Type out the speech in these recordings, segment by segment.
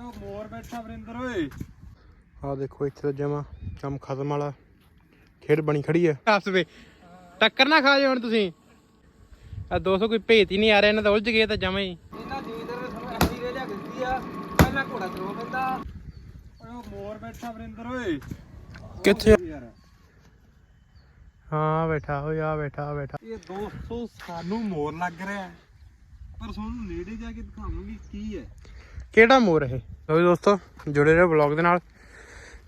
ਓਏ ਉਹ ਮੋਰ ਬੈਠਾ ਵਰਿੰਦਰ ਓਏ। ਆ ਦੇਖੋ ਇੱਥੇ ਤਾਂ ਜਮਾ ਕੰਮ ਖਤਮ ਵਾਲਾ ਖੇਡ ਬਣੀ ਖੜੀ ਹੈ। ਆਪਸ ਵਿੱਚ ਟੱਕਰ ਨਾ ਖਾ ਜਾਓ ਹੁਣ ਤੁਸੀਂ। ਆ 200 ਕੋਈ ਭੇਤ ਹੀ ਨਹੀਂ ਆ ਰਿਹਾ ਇਹਨਾਂ ਦਾ ਉਲਝ ਗਏ ਤਾਂ ਜਮਾ ਹੀ। ਇਹਨਾਂ ਜੀਦਰ ਨੇ ਸਾਨੂੰ ਐਸੀ ਰੇ ਲਿਆ ਦਿੱਤੀ ਆ ਪਹਿਲਾਂ ਘੋੜਾ ਚਲੋ ਪੈਂਦਾ ਓਏ ਉਹ ਮੋਰ ਬੈਠਾ ਵਰਿੰਦਰ ਓਏ। ਕਿੱਥੇ ਯਾਰ। ਹਾਂ ਬੈਠਾ ਹੋ ਆ ਬੈਠਾ ਆ ਬੈਠਾ। ਇਹ ਦੋਸਤੋ ਸਾਨੂੰ ਮੋਰ ਲੱਗ ਰਿਹਾ। ਪਰ ਤੁਹਾਨੂੰ ਨੇੜੇ ਜਾ ਕੇ ਦਿਖਾਵਾਂਗੇ ਕੀ ਹੈ। ਕਿਹੜਾ ਮੋਰ ਇਹ? ਲੋ ਜੀ ਦੋਸਤੋ ਜੁੜੇ ਰਹੋ ਵਲੌਗ ਦੇ ਨਾਲ।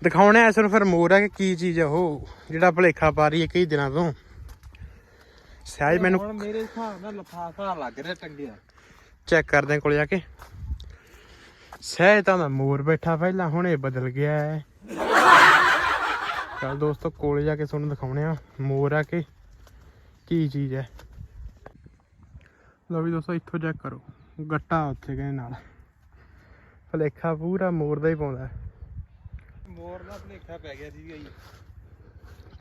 ਦਿਖਾਉਣੇ ਐ ਫਿਰ ਮੋਰ ਹੈ ਕਿ ਕੀ ਚੀਜ਼ ਹੈ ਉਹ ਜਿਹੜਾ ਭਲੇਖਾ ਪਾ ਰਹੀ ਹੈ ਕਈ ਦਿਨਾਂ ਤੋਂ। ਸਹਿਜ ਮੈਨੂੰ ਮੇਰੇ ਹਿਸਾਬ ਨਾਲ ਲਫਾਫਾ ਲੱਗ ਰਿਹਾ ਟੰਗਿਆ। ਚੈੱਕ ਕਰਦੇ ਹਾਂ ਕੋਲ ਜਾ ਕੇ। ਸਹਿਜ ਤਾਂ ਦਾ ਮੋਰ ਬੈਠਾ ਪਹਿਲਾਂ ਹੁਣ ਇਹ ਬਦਲ ਗਿਆ ਹੈ। ਚਲ ਦੋਸਤੋ ਕੋਲ ਜਾ ਕੇ ਤੁਹਾਨੂੰ ਦਿਖਾਉਣੇ ਆ ਮੋਰ ਆ ਕਿ ਕੀ ਚੀਜ਼ ਹੈ। ਲਓ ਵੀ ਦੋਸਤੋ ਇੱਥੋਂ ਚੈੱਕ ਕਰੋ। ਗੱਟਾ ਉੱਥੇ ਗਏ ਨਾਲ। ਭਲੇਖਾ ਪੂਰਾ ਮੋਰ ਦਾ ਹੀ ਪਾਉਂਦਾ। ਮੋਰ ਦਾ ਭਲੇਖਾ ਪੈ ਗਿਆ ਸੀਗਾ ਜੀ।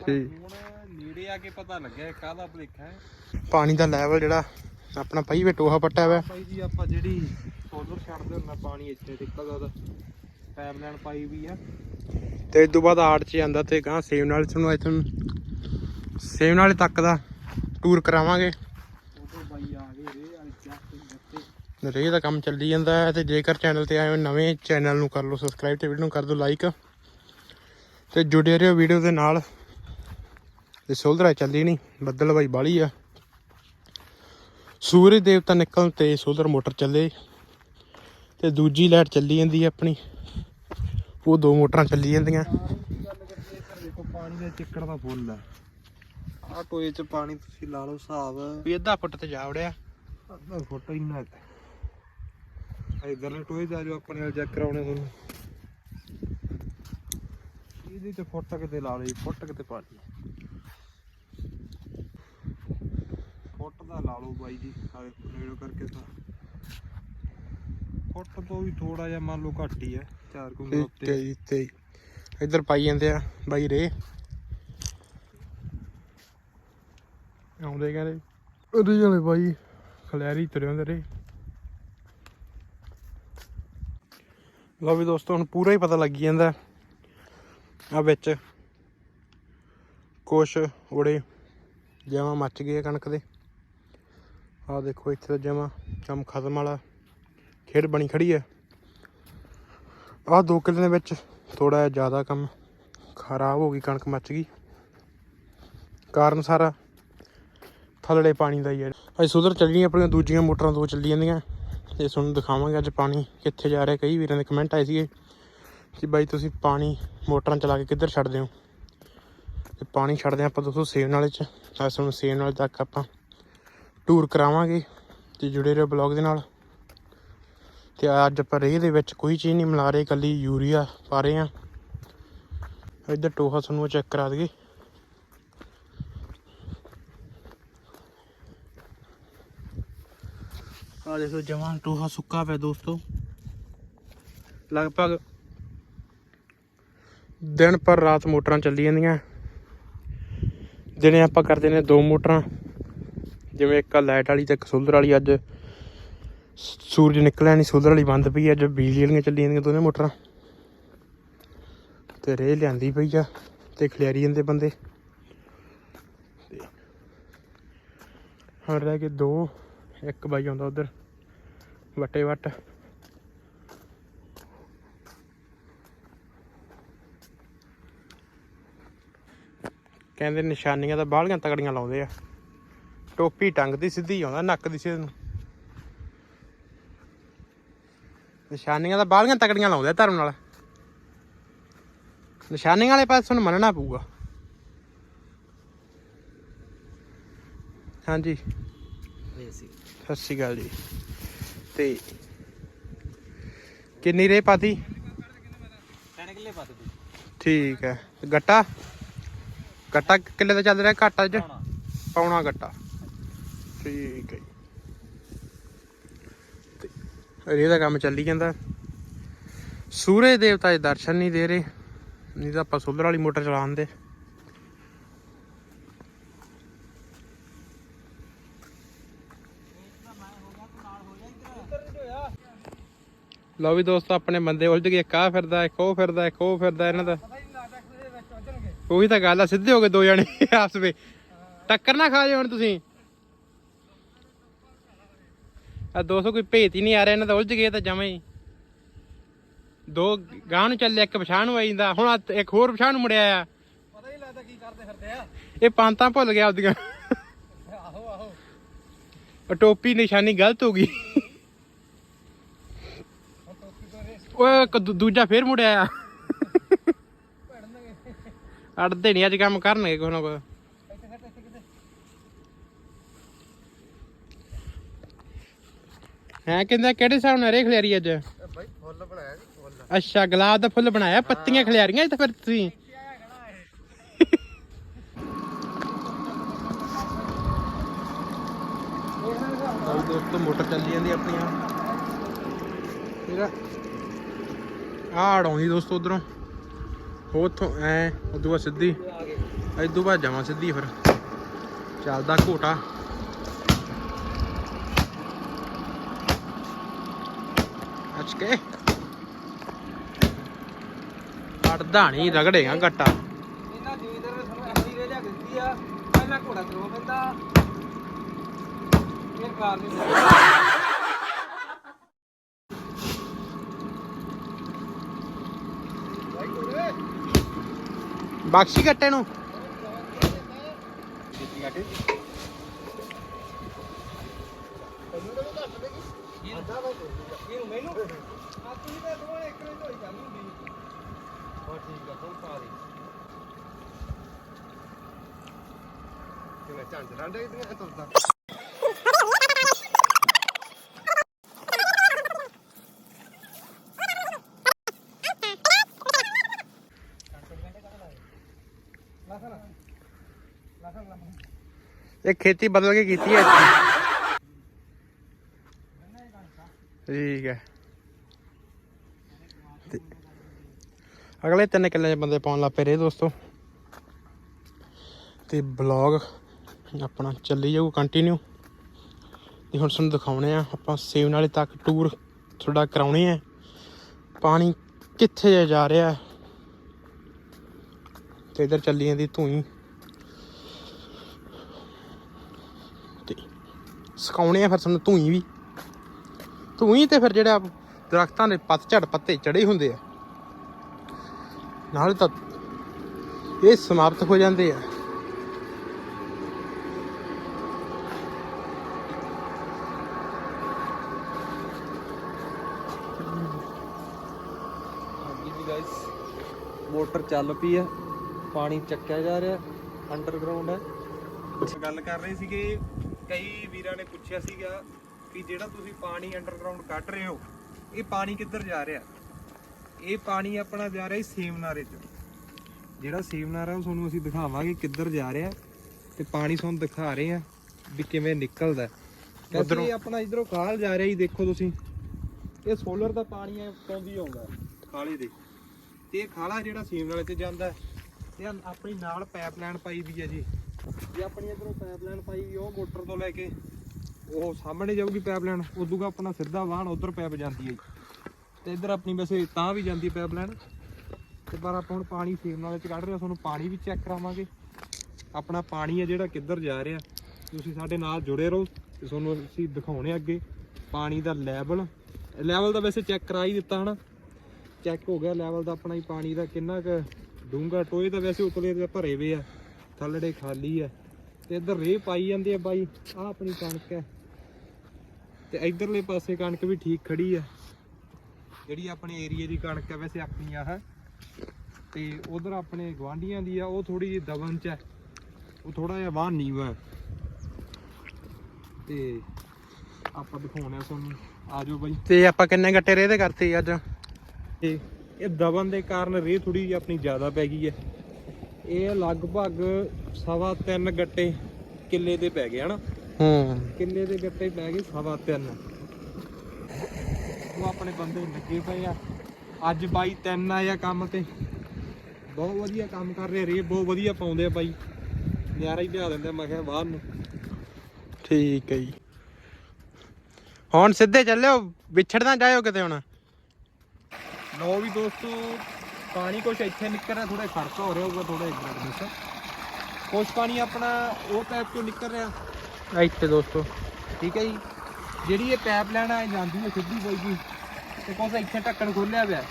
ਠੀਕ। ਹੁਣ ਨੇੜੇ ਆ ਕੇ ਪਤਾ ਲੱਗਿਆ ਕਾਹਦਾ ਭਲੇਖਾ ਹੈ। ਪਾਣੀ ਦਾ ਲੈਵਲ ਜਿਹੜਾ ਆਪਣਾ ਪਈ ਵੇ ਟੋਹਾ ਪੱਟਿਆ ਹੋਇਆ। ਭਾਈ ਜੀ ਆਪਾਂ ਜਿਹੜੀ ਸੋਲਰ ਛੱਡਦੇ ਹੁੰਦਾ ਪਾਣੀ ਇੱਥੇ ਨਿਕਲਦਾ ਉਹਦਾ ਪਾਈਪਲਾਈਨ ਪਾਈ ਵੀ ਆ। ਤੇ ਇਸ ਤੋਂ ਬਾਅਦ ਆੜ ਚ ਜਾਂਦਾ ਤੇ ਗਾਂ ਸੇਵ ਨਾਲ ਤੁਹਾਨੂੰ ਇੱਥੋਂ ਸੇਵ ਨਾਲੇ ਤੱਕ ਦਾ ਟੂਰ ਕਰਾਵਾਂਗੇ ਉਦੋਂ ਬਾਈ ਆ ਗਏ ਰੇ ਵਾਲੇ ਚੱਕ ਦਿੱਤੇ ਰੇ ਦਾ ਕੰਮ ਚੱਲੀ ਜਾਂਦਾ ਹੈ ਤੇ ਜੇਕਰ ਚੈਨਲ ਤੇ ਆਏ ਹੋ ਨਵੇਂ ਚੈਨਲ ਨੂੰ ਕਰ ਲਓ ਸਬਸਕ੍ਰਾਈਬ ਤੇ ਵੀਡੀਓ ਨੂੰ ਕਰ ਦਿਓ ਲਾਈਕ ਤੇ ਜੁੜੇ ਰਹੋ ਵੀਡੀਓ ਦੇ ਨਾਲ। ਤੇ ਸੋਲਦਰਾ ਚੱਲੀ ਨਹੀਂ ਬੱਦਲ ਬਾਈ ਬਾਲੀ ਆ। ਸੂਰਜ ਦੇਵਤਾ ਨਿਕਲਣ ਤੇ ਸੋਲਰ ਮੋਟਰ ਚੱਲੇ ਤੇ ਦੂਜੀ ਲਾਈਟ ਚੱਲੀ ਜਾਂਦੀ ਹੈ ਆਪਣੀ। ਉਹ ਦੋ ਮੋਟਰਾਂ ਚੱਲੀ ਜਾਂਦੀਆਂ। ਪਾਣੀ ਦਾ ਚਿੱਕੜ ਦਾ ਫੁੱਲ ਆ। ਆ ਟੋਏ ਚ ਪਾਣੀ ਤੁਸੀਂ ਲਾ ਲਓ ਹਿਸਾਬ। ਵੀ ਅੱਧਾ ਫੁੱਟ ਤੇ ਜਾ ਵੜਿਆ। ਅੱਧਾ ਫੁੱਟ ਇੰਨਾ ਇਧਰਲੇ ਟੋਏ ਦਾ ਜੋ ਆਪਣੇ ਨਾਲ ਚੈੱਕ ਕਰਾਉਣੇ ਤੁਹਾਨੂੰ ਇਹਦੇ ਤੇ ਫੁੱਟ ਕਿਤੇ ਲਾ ਲਈ ਫੁੱਟ ਕਿਤੇ ਪਾ ਲਈ। ਫੁੱਟ ਦਾ ਲਾ ਲਓ ਬਾਈ ਜੀ ਦੇਖੋ ਨੇੜੋ ਕਰਕੇ ਤਾਂ। ਫੁੱਟ ਤੋਂ ਵੀ ਥੋੜਾ ਜਿਹਾ ਮੰਨ ਲਓ ਘੱਟ ਹੀ ਆ ਚਾਰ ਕੁ ਠੀਕ ਹੈ ਉੱਤੇ ਜੀ ਤੇ ਇੱਧਰ ਪਾਈ ਜਾਂਦੇ ਆ ਬਾਈ ਰੇ। ਆਉਂਦੇ ਕਹਿੰਦੇ। ਉਹਦੇ ਵਾਲੇ ਬਾਈ ਖਲਿਆਰੀ ਤੁਰੇ ਹੁੰਦੇ ਰੇ। ਲਓ ਵੀ ਦੋਸਤੋ, ਹੁਣ ਪੂਰਾ ਹੀ ਪਤਾ ਲੱਗ ਜਾਂਦਾ। ਆ ਵਿੱਚ ਕੁਛ ਓੜੇ ਜਮਾ ਮੱਚ ਗਏ ਕਣਕ ਦੇ। ਆ ਦੇਖੋ, ਇੱਥੇ ਤਾਂ ਜਮਾ ਕੰਮ ਖਤਮ ਵਾਲਾ ਖੇਡ ਬਣੀ ਖੜੀ ਹੈ ਆਹ ਦੋ ਕਿੱਲੇ ਦੇ ਵਿੱਚ ਥੋੜਾ ਜਿਹਾ ਜ਼ਿਆਦਾ ਕੰਮ ਖਰਾਬ ਹੋ ਗਈ, ਕਣਕ ਮੱਚ ਗਈ। ਕਾਰਨ ਸਾਰਾ ਥੱਲੜੇ ਪਾਣੀ ਦਾ ਹੀ ਹੈ ਅੱਜ ਸੁਧਰ ਚੱਲੀਆਂ ਆਪਣੀਆਂ ਦੂਜੀਆਂ ਮੋਟਰਾਂ, ਦੋ ਚੱਲੀ ਜਾਂਦੀਆਂ। ਤੇ ਤੁਹਾਨੂੰ ਦਿਖਾਵਾਂਗੇ ਅੱਜ ਪਾਣੀ ਕਿੱਥੇ ਜਾ ਰਿਹਾ। ਕਈ ਵੀਰਾਂ ਦੇ ਕਮੈਂਟ ਆਏ ਸੀਗੇ ਕਿ ਬਾਈ ਤੁਸੀਂ ਪਾਣੀ ਮੋਟਰਾਂ ਚਲਾ ਕੇ ਕਿੱਧਰ ਛੱਡਦੇ ਹੋ? ਤੇ ਪਾਣੀ ਛੱਡਦੇ ਆਪਾਂ ਦੋਸਤੋ ਸੇਵ ਨਾਲੇ ਚ। ਅੱਜ ਤੁਹਾਨੂੰ ਸੇਵ ਨਾਲੇ ਤੱਕ ਆਪਾਂ ਟੂਰ ਕਰਾਵਾਂਗੇ ਤੇ ਜੁੜੇ ਰਹੋ ਬਲੌਗ ਦੇ ਨਾਲ। ਤੇ ਅੱਜ ਆਪਾਂ ਰੇਹ ਦੇ ਵਿੱਚ ਕੋਈ ਚੀਜ਼ ਨਹੀਂ, ਮਿਲਾ ਰਹੇ ਕੱਲੀ ਯੂਰੀਆ ਪਾ ਰਹੇ ਆ ਇੱਧਰ ਟੋਹਾ ਤੁਹਾਨੂੰ ਚੈੱਕ ਕਰਾ ਦਈਏ। ਆ ਦੇਖੋ ਜਮਾਂ ਟੋਹਾ ਸੁੱਕਾ ਪਿਆ ਦੋਸਤੋ। ਲਗਭਗ ਦਿਨ ਪਰ ਰਾਤ ਮੋਟਰਾਂ ਚੱਲੀ ਜਾਂਦੀਆਂ। ਦਿਨੇ ਆਪਾਂ ਕਰਦੇ ਨੇ ਦੋ ਮੋਟਰਾਂ। ਜਿਵੇਂ ਇੱਕ ਲਾਈਟ ਵਾਲੀ ਤੇ ਇੱਕ ਸੋਲਰ ਵਾਲੀ। ਅੱਜ ਸੂਰਜ ਨਿਕਲਿਆ ਨਹੀਂ ਸੋਲਰ ਵਾਲੀ ਬੰਦ ਪਈ ਅੱਜ ਬਿਜਲੀ ਵਾਲੀਆਂ ਚੱਲੀ ਜਾਂਦੀਆਂ ਦੋਨੇ ਮੋਟਰਾਂ। ਤੇ ਰੇ ਲਿਆਂਦੀ ਪਈ ਆ ਤੇ ਖਲਿਆਰੀ ਜਾਂਦੇ ਬੰਦੇ। ਹੁਣ ਰਹਿ ਗਏ ਦੋ। ਇੱਕ ਬਾਈ ਆਉਂਦਾ ਉਧਰ। ਵਟੇ ਵੱਟ। ਕਹਿੰਦੇ ਨਿਸ਼ਾਨੀਆਂ ਤਾਂ ਬਾਹਲੀਆਂ ਤਗੜੀਆਂ ਲਾਉਂਦੇ ਆ। ਟੋਪੀ ਟੰਗ ਦੀ ਸਿੱਧੀ ਆਉਂਦਾ, ਨੱਕ ਦੀ ਸਿੱਧ ਨੂੰ। ਨਿਸ਼ਾਨੀਆਂ ਤਾਂ ਬਾਹਲੀਆਂ ਤਕੜੀਆਂ ਲਾਉਂਦੇ ਆ ਧਰਮ ਨਾਲ। ਨਿਸ਼ਾਨੀਆਂ ਵਾਲੇ ਪਾਸੇ ਤੁਹਾਨੂੰ ਮੰਨਣਾ ਪਊਗਾ। ਹਾਂਜੀ। ਸਤਿ ਸ਼੍ਰੀ ਅਕਾਲ ਜੀ। ਤੇ ਕਿੰਨੀ ਰੇ ਪਾਤੀ? ਤਿੰਨ ਕਿੱਲੇ ਪੱਤ ਠੀਕ ਹੈ। ਗੱਟਾ? ਗੱਟਾ ਕਿੱਲੇ ਦਾ ਚੱਲ ਰਿਹਾ ਘੱਟ ਅੱਜ? ਪੌਣਾ ਗੱਟਾ। ਠੀਕ ਹੈ ਤੇ ਰੇ ਦਾ ਕੰਮ ਚੱਲੀ ਜਾਂਦਾ। ਸੂਰਜ ਦੇਵਤਾ ਦੇ ਦਰਸ਼ਨ ਨਹੀਂ ਦੇ ਰਹੇ। ਨਹੀਂ ਤਾਂ ਆਪਾਂ ਸੋਲਰ ਵਾਲੀ ਮੋਟਰ ਚਲਾਉਂਦੇ। ਲਓ ਵੀ ਦੋਸਤੋ ਆਪਣੇ ਬੰਦੇ ਉਲਝ ਗਏ ਆਹ ਫਿਰਦਾ ਇੱਕ ਉਹ ਫਿਰਦਾ ਇੱਕ ਉਹ ਫਿਰਦਾ ਇਹਨਾਂ ਦਾ। ਉਹੀ ਤਾਂ ਗੱਲ ਆ ਸਿੱਧੇ ਹੋ ਗਏ ਦੋ ਜਣੇ ਆਪਸ ਵਿੱਚ। ਟੱਕਰ ਨਾ ਖਾ ਜਾਓ ਹੁਣ ਤੁਸੀਂ। ਆ 200 ਕੋਈ ਭੇਤ ਹੀ ਨਹੀਂ ਆ ਰਿਹਾ ਇਹਨਾਂ ਦਾ ਉਲਝ ਗਏ ਤਾਂ ਜਮੇ ਹੀ। ਦੋ ਗਾਂ ਨੂੰ ਚੱਲੇ ਇੱਕ ਪਛਾਣ ਨੂੰ ਆਈ ਜਾਂਦਾ। ਹੁਣ ਇੱਕ ਹੋਰ ਪਛਾਣ ਨੂੰ ਮੁੜਿਆ ਆ। ਪਤਾ ਹੀ ਨਹੀਂ ਲੱਗਦਾ ਕੀ ਕਰਦੇ ਫਿਰਦੇ ਆ। ਇਹ ਪੰਤਾਂ ਭੁੱਲ ਗਿਆ ਆਪਦੀਆਂ। ਆਹੋ ਆਹੋ। ਟੋਪੀ ਨਿਸ਼ਾਨੀ ਗਲਤ ਹੋ ਗਈ ਹੁਣ ਟੋਪੀ ਤੋਂ ਰੇਸ ਓਏ ਇੱਕ ਦੂ- ਦੂਜਾ ਫੇਰ ਮੁੜਿਆ ਆ। ਅੜਦੇ ਨਹੀਂ ਅੱਜ ਕੰਮ ਕਰਨਗੇ ਕੋਈ ਨਾ ਕੋਈ ਹੈ ਕਹਿੰਦਾ ਕਿਹੜੇ ਹਿਸਾਬ ਨਾਲ ਰੇ ਖਲਿਆਰੀ ਅੱਜ? ਬਾਈ ਫੁੱਲ ਬਣਾਇਆ ਜੀ ਫੁੱਲ। ਅੱਛਾ ਗੁਲਾਬ ਦਾ ਫੁੱਲ ਬਣਾਇਆ ਪੱਤੀਆਂ ਖਲਿਆਰੀਆਂ ਇੱਥੇ ਫਿਰ ਤੁਸੀਂ। ਦੋਸਤੋ ਮੋਟਰ ਚੱਲੀ ਜਾਂਦੀ ਆਪਣੀਆਂ ਇਹਦਾ ਆੜ ਆਉਂਦੀ ਦੋਸਤੋ ਉਧਰੋਂ। ਉਥੋਂ ਐ, ਉਦੋਂ ਸਿੱਧੀ। ਇਦੋਂ ਬਾਅਦ ਜਾਵਾਂ ਸਿੱਧੀ ਫਿਰ। ਚੱਲਦਾ ਘੋਟਾ। ਅੱਛ ਕੇ। ਅੜਦਾ ਨਹੀਂ ਰਗੜੇਗਾ ਗੱਟਾ ਇਹਨਾਂ ਜ਼ਿਮੀਂਦਾਰ ਨੇ ਸਾਨੂੰ ਐਸੀ ਰੇ ਲਿਆ ਦਿੱਤੀ ਆ। ਪਹਿਲਾਂ ਘੋੜਾ ਚਲਾਉਣਾ ਪੈਂਦਾ। ਇਹ ਕਾਰ ਨਹੀਂ ਬਾਈ ਕੋਲੇ ਬਖਸ਼ੀ ਗੱਟੇ ਨੂੰ ਇਹਨੂੰ ਮੈਨੂੰ ਆ ਤੁਸੀਂ ਤਾਂ ਦੋਵੇਂ ਇੱਕ ਨੇ ਧੋਈ ਜਾਂਦੀ ਹੁੰਦੀ ਹਾਂ ਠੀਕ ਆ ਹੁਣ ਪਾ ਕੱਟੇ ਨੂੰ। ਝੰਡ ਡਾਂਡੇ ਇਤਨੇ ਤੁਰਦਾ ਇਹ ਖੇਤੀ ਬਦਲ ਕੇ ਕੀਤੀ ਹੈ ਠੀਕ ਹੈ। ਅਗਲੇ ਤਿੰਨ ਕਿੱਲੇ ਬੰਦੇ ਪਾਉਣ ਲੱਗ ਪਏ ਰੇ ਦੋਸਤੋ। ਤੇ ਬਲੌਗ ਆਪਣਾ ਚੱਲੀ ਜਾਊ ਕੰਟੀਨਿਊ ਤੇ ਹੁਣ ਤੁਹਾਨੂੰ ਦਿਖਾਉਣੇ ਆ, ਆਪਾਂ ਸੇਵ ਨਾਲੇ ਤੱਕ ਟੂਰ ਤੁਹਾਡਾ ਕਰਾਉਣੇ ਆ। ਪਾਣੀ ਕਿੱਥੇ ਜਾ ਰਿਹਾ ਹੈ। ਤੇ ਇਧਰ ਚੱਲੀ ਜਾਂਦੀ ਧੂਈ ਤੇ ਸੁਕਾਉਣੇ ਆ ਫਿਰ ਤੁਹਾਨੂੰ ਧੂਈ ਵੀ। ਧੂਈ ਤੇ ਫਿਰ ਜਿਹੜਾ ਦਰਖਤਾਂ ਦੇ ਪੱਤਝੜ ਪੱਤੇ ਚੜੇ ਹੁੰਦੇ ਆ। ਨਾਲ ਤਾਂ ਇਹ ਸਮਾਪਤ ਹੋ ਜਾਂਦੇ ਆ। ਮੋਟਰ ਚੱਲ ਪਈ ਆ ਪਾਣੀ ਚੱਕਿਆ ਜਾ ਰਿਹਾ ਅੰਡਰਗਰਾਉਂਡ ਹੈ ਗੱਲ ਕਰ ਰਹੇ ਸੀਗੇ ਕਈ ਵੀਰਾਂ ਨੇ ਪੁੱਛਿਆ ਸੀਗਾ ਕਿ ਜਿਹੜਾ ਤੁਸੀਂ ਪਾਣੀ ਅੰਡਰਗਰਾਉਂਡ ਕੱਢ ਰਹੇ ਹੋ ਇਹ ਪਾਣੀ ਕਿੱਧਰ ਜਾ ਰਿਹਾ? ਇਹ ਪਾਣੀ ਆਪਣਾ ਜਾ ਰਿਹਾ ਸੇਮਨਾਰੇ ਚ। ਜਿਹੜਾ ਸੇਮਨਾਰਾ ਉਹ ਤੁਹਾਨੂੰ ਅਸੀਂ ਦਿਖਾਵਾਂਗੇ ਕਿੱਧਰ ਜਾ ਰਿਹਾ ਤੇ ਪਾਣੀ ਤੁਹਾਨੂੰ ਦਿਖਾ ਰਹੇ ਆ ਵੀ ਕਿਵੇਂ ਨਿਕਲਦਾ। ਉੱਧਰੋਂ। ਇਹ ਆਪਣਾ ਇਧਰੋਂ ਖਾਲ ਜਾ ਰਿਹਾ ਜੀ ਦੇਖੋ ਤੁਸੀਂ। ਇਹ ਸੋਲਰ ਦਾ ਪਾਣੀ ਹੈ ਪੌਂਦੀ ਆਉਂਦਾ। ਖਾਲੇ ਦੇ ਤੇ ਇਹ ਖਾਲਾ ਜਿਹੜਾ ਸੀਮ ਨਾਲੇ ਤੇ ਜਾਂਦਾ ਤੇ ਆਪਣੀ ਨਾਲ ਪਾਈਪਲਾਈਨ ਪਾਈ ਵੀ ਹੈ ਜੀ। ਜੇ ਆਪਣੀ ਇਧਰੋਂ ਪਾਈਪਲਾਈਨ ਪਾਈ ਵੀ ਉਹ ਮੋਟਰ ਤੋਂ ਲੈ ਕੇ ਉਹ ਸਾਹਮਣੇ ਜਾਊਗੀ ਪਾਈਪਲਾਈਨ ਉਦੋਂ ਆਪਣਾ ਸਿੱਧਾ ਵਾਹਨ ਉਧਰ ਪੈਪ ਜਾਂਦੀ ਹੈ ਜੀ। ਤੇ ਇਧਰ ਆਪਣੀ ਵੈਸੇ ਤਾਂ ਵੀ ਜਾਂਦੀ ਹੈ ਪਾਈਪਲਾਈਨ ਤੇ ਪਰ ਆਪਾਂ ਹੁਣ ਪਾਣੀ ਸੀਮ ਨਾਲੇ ਚ ਕੱਢ ਰਹੇ ਤੁਹਾਨੂੰ ਪਾਣੀ ਵੀ ਚੈੱਕ ਕਰਾਵਾਂਗੇ। ਆਪਣਾ ਪਾਣੀ ਹੈ ਜਿਹੜਾ ਕਿੱਧਰ ਜਾ ਰਿਹਾ। ਤੁਸੀਂ ਸਾਡੇ ਨਾਲ ਜੁੜੇ ਰਹੋ ਤੇ ਤੁਹਾਨੂੰ ਅਸੀਂ ਦਿਖਾਉਣੇ ਅੱਗੇ। ਪਾਣੀ ਦਾ ਲੈਵਲ ਲੈਵਲ ਦਾ ਵੈਸੇ ਚੈੱਕ ਕਰਾ ਹੀ ਦਿੱਤਾ ਹਨਾ। ਚੈੱਕ ਹੋ ਗਿਆ ਲੈਵਲ ਦਾ ਆਪਣਾ ਹੀ ਪਾਣੀ ਦਾ ਕਿੰਨਾ ਕੁ ਡੂੰਘਾ, ਟੋਏ ਤਾਂ ਵੈਸੇ ਉਤਲੇ ਤੇ ਭਰੇ ਵੇ ਆ। ਥੱਲੜੇ ਖਾਲੀ ਆ। ਤੇ ਇੱਧਰ ਰੇਹ ਪਾਈ ਜਾਂਦੇ ਆ ਬਾਈ। ਆ ਆਪਣੀ ਕਣਕ ਹੈ ਤੇ ਇਧਰਲੇ ਪਾਸੇ ਕਣਕ ਵੀ ਠੀਕ ਖੜੀ ਆ। ਜਿਹੜੀ ਆਪਣੇ ਏਰੀਏ ਦੀ ਕਣਕ ਹੈ ਵੈਸੇ ਆਪਣੀ ਆ ਹੈ। ਤੇ ਉਧਰ ਆਪਣੇ ਗਵਾਂਢੀਆਂ ਦੀ ਆ ਉਹ ਥੋੜੀ ਜਿਹੀ ਦਬਨ ਚ ਹੈ ਉਹ ਥੋੜਾ ਜਿਹਾ ਵਾਹ ਨੀਵਾ ਤੇ ਆਪਾਂ ਦਿਖਾਉਣੇ ਆ ਤੁਹਾਨੂੰ। ਆਜੋ ਬਾਈ। ਤੇ ਆਪਾਂ ਕਿੰਨੇ ਗੱਟੇ ਰੇ ਦੇ ਕਰਤੇ ਅੱਜ? ਤੇ ਇਹ ਦਬਨ ਦੇ ਕਾਰਨ ਰੇਹ ਥੋੜੀ ਜਿਹੀ ਆਪਣੀ ਜ਼ਿਆਦਾ ਪੈ ਗਈ ਹੈ ਇਹ ਲਗਭਗ ਸਵਾ ਤਿੰਨ ਗੱਟੇ ਕਿੱਲੇ ਦੇ ਪੈ ਗਏ ਹਨਾ? ਹੂੰ। ਕਿੱਲੇ ਦੇ ਗੱਟੇ ਪੈ ਗਏ ਸਵਾ ਤਿੰਨ। ਉਹ ਆਪਣੇ ਬੰਦੇ ਲੱਗੇ ਪਏ ਆ। ਅੱਜ ਬਾਈ ਤਿੰਨ ਆਇਆ ਕੰਮ ਤੇ। ਬਹੁਤ ਵਧੀਆ ਕੰਮ ਕਰ ਰਹੇ ਰੇਹ ਬਹੁਤ ਵਧੀਆ ਪਾਉਂਦੇ ਆ ਬਾਈ। ਨਿਆਰਾ ਹੀ ਲਿਆ ਦਿੰਦੇ ਮੈਂ ਕਿਹਾ ਬਾਹਰ ਨੂੰ। ਠੀਕ ਹੈ ਜੀ। ਹੁਣ ਸਿੱਧੇ ਚੱਲਿਓ ਵਿਛੜ ਨਾ ਜਾਇਓ ਕਿਤੇ ਹੁਣ। ਲੋ ਵੀ ਦੋਸਤੋ ਪਾਣੀ ਕੁਛ ਇੱਥੇ ਨਿਕਲ ਰਿਹਾ ਥੋੜਾ ਖੜਕਾ ਹੋ ਰਿਹਾ ਹੋਊਗਾ ਥੋੜਾ ਇਧਰ ਮਿਸ ਕੁਛ ਪਾਣੀ ਆਪਣਾ ਉਹ ਪੈਪ ਤੋਂ ਨਿਕਲ ਰਿਹਾ। ਇੱਥੇ ਦੋਸਤੋ। ਠੀਕ ਹੈ ਜੀ। ਜਿਹੜੀ ਇਹ ਪਾਈਪ ਲਾਈਨ ਆ ਇਹ ਜਾਂਦੀ ਹੈ ਸਿੱਧੀ ਪਈ ਜੀ। ਤੇ ਕੁਛ ਇੱਥੇ ਢੱਕਣ ਖੋਲਿਆ ਪਿਆ।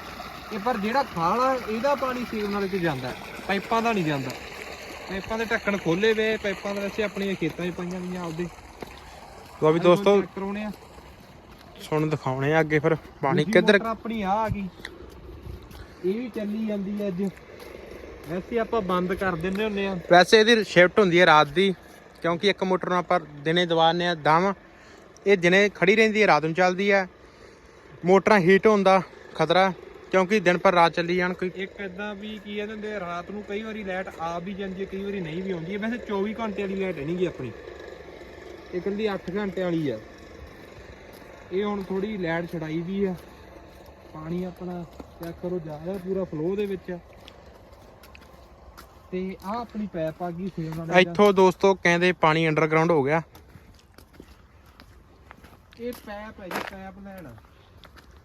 ਇਹ ਪਰ ਜਿਹੜਾ ਖਾਲ ਆ ਇਹਦਾ ਪਾਣੀ ਸੀਵਰ ਨਾਲੇ ਚ ਜਾਂਦਾ ਪਾਈਪਾਂ ਦਾ ਨਹੀਂ ਜਾਂਦਾ। ਪਾਈਪਾਂ ਦੇ ਢੱਕਣ ਖੋਲੇ ਵੇ ਪਾਈਪਾਂ ਦੇ ਵੈਸੇ ਆਪਣੀਆਂ ਖੇਤਾਂ 'ਚ ਪਈਆਂ ਵੀਆਂ ਆਪਦੇ। ਲਓ ਵੀ ਦੋਸਤੋ। ਕਰਾਉਣੇ ਆ। ਸੁਣ ਦਿਖਾਉਣੇ ਆ ਅੱਗੇ ਫਿਰ। ਪਾਣੀ ਕਿੱਧਰ ਆਪਣੀ ਆ ਆ ਗਈ। ਇਹ ਵੀ ਚੱਲੀ ਜਾਂਦੀ ਹੈ ਅੱਜ। ਵੈਸੇ ਆਪਾਂ ਬੰਦ ਕਰ ਦਿੰਦੇ ਹੁੰਨੇ ਆ ਵੈਸੇ ਇਹਦੀ ਸ਼ਿਫਟ ਹੁੰਦੀ ਹੈ ਰਾਤ ਦੀ ਕਿਉਂਕਿ ਇੱਕ ਮੋਟਰ ਨੂੰ ਆਪਾਂ ਦਿਨੇ ਦਵਾਉਂਦੇ ਆ ਦਮ। ਇਹ ਦਿਨੇ ਖੜੀ ਰਹਿੰਦੀ ਹੈ ਰਾਤ ਨੂੰ ਚੱਲਦੀ ਹੈ। ਮੋਟਰਾਂ ਹੀਟ ਹੋਣ ਦਾ ਖਤਰਾ ਕਿਉਂਕਿ ਦਿਨ ਪਰ ਰਾਤ ਚੱਲੀ ਜਾਣ ਕੋਈ। ਇੱਕ ਇਦਾਂ ਵੀ ਕੀ ਕਹਿੰਦੇ ਹੁੰਦੇ ਆ, ਰਾਤ ਨੂੰ ਕਈ ਵਾਰੀ ਲਾਈਟ ਆ ਵੀ ਜਾਂਦੀ ਹੈ ਕਈ ਵਾਰੀ ਨਹੀਂ ਵੀ ਆਉਂਦੀ ਹੈ। ਵੈਸੇ 24 ਘੰਟੇ ਵਾਲੀ ਲਾਈਟ ਨਹੀਂਗੀ ਆਪਣੀ। ਇਹ ਕਹਿੰਦੀ 8 ਘੰਟੇ ਵਾਲੀ ਆ। ਇਹ ਹੁਣ ਥੋੜੀ ਲਾਈਟ ਛਡਾਈ ਵੀ ਆ। ਪਾਣੀ ਆਪਣਾ ਚੈੱਕ ਕਰੋ ਜਾ ਰਿਹਾ ਪੂਰਾ ਫਲੋ ਦੇ ਵਿੱਚ। ਤੇ ਆ ਆਪਣੀ ਪੈਪ ਆ ਗਈ ਸੇਮ ਨਾਲ ਇੱਥੋਂ ਦੋਸਤੋ ਕਹਿੰਦੇ ਪਾਣੀ ਅੰਡਰਗਰਾਉਂਡ ਹੋ ਗਿਆ। ਇਹ ਪੈਪ ਹੈ ਜੀ ਪੈਪ ਲੈਣ।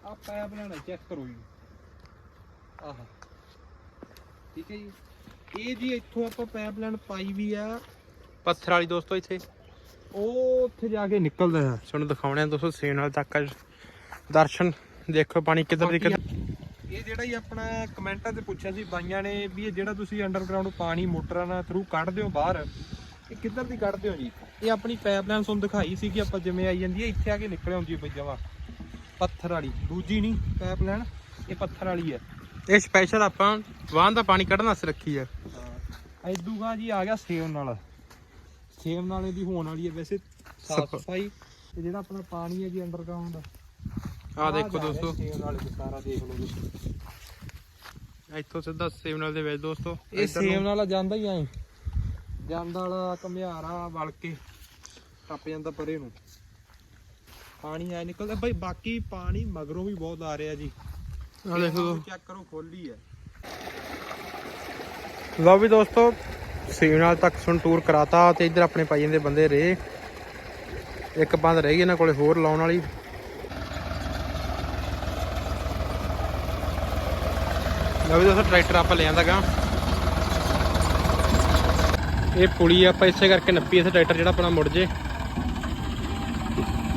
ਆ ਪੈਪ ਲੈਣ ਚੈੱਕ ਕਰੋ ਜੀ। ਆਹ। ਠੀਕ ਹੈ ਜੀ। ਇਹ ਜੀ ਇੱਥੋਂ ਆਪਾਂ ਪਾਈਪ ਲਾਈਨ ਪਾਈ ਵੀ ਆ। ਪੱਥਰ ਵਾਲੀ ਦੋਸਤੋ ਇੱਥੇ। ਉਹ ਉੱਥੇ ਜਾ ਕੇ ਨਿਕਲਦਾ ਹੈ ਤੁਹਾਨੂੰ ਦਿਖਾਉਣੇ ਆ ਦੋਸਤੋ ਸੇਨ ਨਾਲ ਤੱਕ ਦਰਸ਼ਨ ਦੇਖੋ ਪਾਣੀ ਕਿੱਧਰ ਦੀ ਕਿੱਧਰ ਇਹ ਜਿਹੜਾ ਹੀ ਆਪਣਾ ਕਮੈਂਟਾਂ ਤੇ ਪੁੱਛਿਆ ਸੀ ਬਾਈਆਂ ਨੇ ਵੀ ਇਹ ਜਿਹੜਾ ਤੁਸੀਂ ਅੰਡਰਗਰਾਉਂਡ ਪਾਣੀ ਮੋਟਰਾਂ ਨਾਲ ਥਰੂ ਕੱਢਦੇ ਹੋ ਬਾਹਰ ਇਹ ਕਿੱਧਰ ਦੀ ਕੱਢਦੇ ਹੋ ਜੀ? ਇਹ ਆਪਣੀ ਪਾਈਪਲਾਈਨ ਤੁਹਾਨੂੰ ਦਿਖਾਈ ਸੀ ਕਿ ਆਪਾਂ ਜਿਵੇਂ ਆਈ ਜਾਂਦੀ ਹੈ ਇੱਥੇ ਆ ਕੇ ਨਿਕਲ ਆਉਂਦੀ ਹੈ ਬਈ ਜਮਾ। ਪੱਥਰ ਵਾਲੀ ਦੂਜੀ ਨਹੀਂ ਪਾਈਪਲਾਈਨ ਇਹ ਪੱਥਰ ਵਾਲੀ ਹੈ। ਇਹ ਸਪੈਸ਼ਲ ਆਪਾਂ ਵਾਹਨ ਦਾ ਪਾਣੀ ਕੱਢਣ ਵਾਸਤੇ ਰੱਖੀ ਹੈ। ਐਦੂਗਾ ਜੀ ਆ ਗਿਆ ਸੇਮ ਨਾਲ ਸੇਮ ਨਾਲ ਇਹਦੀ ਹੋਣ ਵਾਲੀ ਹੈ ਵੈਸੇ ਸਾਫ਼ ਸਫ- ਸਫ਼ਾਈ। ਤੇ ਜਿਹੜਾ ਆਪਣਾ ਪਾਣੀ ਹੈ ਜੀ ਅੰਡਰਗਰਾਉਂਡ ਆਹ ਦੇਖੋ ਦੋਸਤੋ। ਸੇਮ ਨਾਲ ਇਹ ਸਾਰਾ ਦੇਖ ਲਓ ਤੁਸੀਂ ਇੱਥੋਂ ਸਿੱਧਾ ਸੇਮ ਨਾਲ ਦੇ ਵਿੱਚ ਦੋਸਤੋ ਇਹ ਸੇਮ ਨਾਲ ਜਾਂਦਾ ਹੀ ਐ ਜਾਂਦਾ ਵਾਲਾ ਘਮਿਆਰਾ ਵਲ ਕੇ ਟੱਪ ਜਾਂਦਾ ਪਰੇ ਨੂੰ। ਪਾਣੀ ਐ ਨਿਕਲਦਾ। ਭਾਈ ਬਾਕੀ ਪਾਣੀ ਮਗਰੋਂ ਵੀ ਬਹੁਤ ਆ ਰਿਹਾ ਜੀ। ਆਹ ਦੇਖੋ। ਚੈੱਕ ਕਰੋ ਖੋਲੀ ਐ ਲਓ ਵੀ ਦੋਸਤੋ ਸੇਮ ਨਾਲ ਤੱਕ ਸੁਣ ਟੂਰ ਕਰਾਤਾ ਤੇ ਇੱਧਰ ਆਪਣੇ ਭਾਈ ਦੇ ਬੰਦੇ ਰਹੇ। ਇੱਕ ਬੰਦ ਰਹਿ ਗਈ ਇਹਨਾਂ ਕੋਲੇ ਹੋਰ ਲਾਉਣ ਵਾਲੀ। ਲਓ ਦੋਸਤੋ, ਟਰੈਕਟਰ ਆਪਾਂ ਲੈ ਆਂਦਾਗਾ ਇਹ ਪੁਲੀ ਆਪਾਂ ਇਸੇ ਕਰਕੇ ਨੱਪੀ ਇਸੇ ਟਰੈਕਟਰ ਜਿਹੜਾ ਆਪਣਾ ਮੁੜ ਜੇ।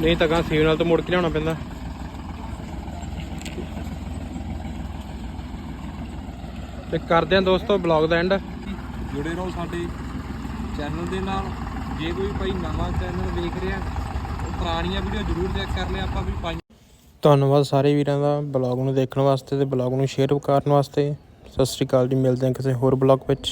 ਨਹੀਂ ਤਾਂ ਗਾਂ ਸੇਮ ਨਾਲ ਤੋਂ ਮੁੜ ਕੇ ਲਿਆਉਣਾ ਪੈਂਦਾ। ਤੇ ਕਰਦੇ ਆਂ ਦੋਸਤੋ ਬਲੌਗ ਦਾ ਐਂਡ ਜੁੜੇ ਰਹੋ ਸਾਡੇ ਚੈਨਲ ਦੇ ਨਾਲ। ਜੇ ਕੋਈ ਭਾਈ ਨਵਾਂ ਚੈਨਲ ਵੇਖ ਰਿਹਾ ਪੁਰਾਣੀਆਂ ਵੀਡੀਓ ਜ਼ਰੂਰ ਚੈੱਕ ਕਰ ਲਿਆ, ਆਪਾਂ ਵੀ ਪਾਈ ਧੰਨਵਾਦ ਸਾਰੇ ਵੀਰਾਂ ਦਾ ਬਲੌਗ ਨੂੰ ਦੇਖਣ ਵਾਸਤੇ ਤੇ ਬਲੌਗ ਨੂੰ ਸ਼ੇਅਰ ਕਰਨ ਵਾਸਤੇ। ਸਤਿ ਸ੍ਰੀ ਅਕਾਲ ਜੀ, ਮਿਲਦੇ ਹਾਂ ਕਿਸੇ ਹੋਰ ਬਲੌਗ ਵਿੱਚ।